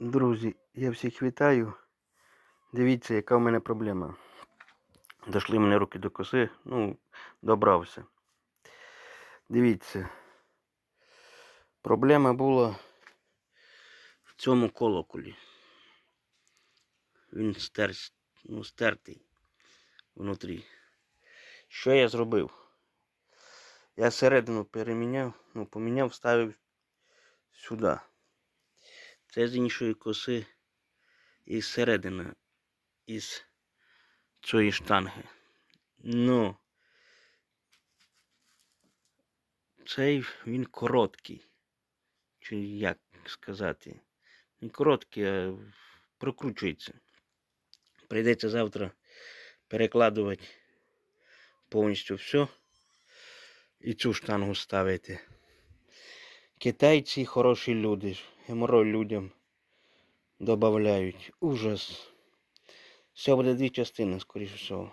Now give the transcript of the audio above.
Друзі, я всіх вітаю. Дивіться, яка в мене проблема. Дошли мене руки до коси, ну, добрався. Дивіться. Проблема була в цьому колоколі. Він стер, ну, стертий внутрі. Що я зробив? Я середину переміняв, ну, поміняв, вставив сюди. Це з іншої коси із середини, із цієї штанги. Ну, цей він короткий. Чи як сказати? Не короткий, а прокручується. Прийдеться завтра перекладувати повністю все і цю штангу ставити. Китайці хороші люди, геморой людям додають. Ужас. Все буде дві частини, скоріше всього.